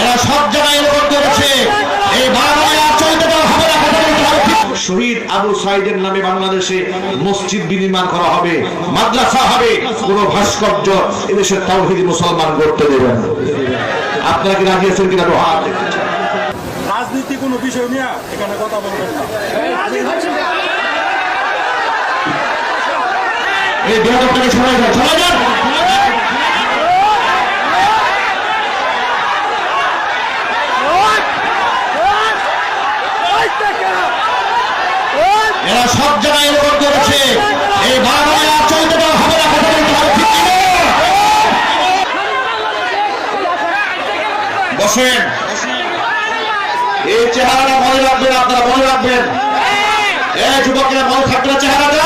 এরা সব জায়গায় এরকম করেছে এই বাংলায় আর চলতে দেওয়া হবে না। শহীদ আবু সাইদের নামে বাংলাদেশে মসজিদ বিনির্মাণ করা হবে মাদ্রাসা হবে কোন ভাস্কর্য এদেশের তাওহিদি মুসলমান করতে দেবেন আপনারা কি রাজি আছেন কিনা? হাত রাজনীতি কোনো বিষয় নিয়ে এখানে কথা বলবেন না। এই থেকে সবাই সবাই এরা সব জায়গায় এরকম করেছে। এই বাংলায় এই চেহারাটা মনে রাখবেন, আপনারা মনে রাখবেন। এই যুবকের মনে থাকবে চেহারাটা।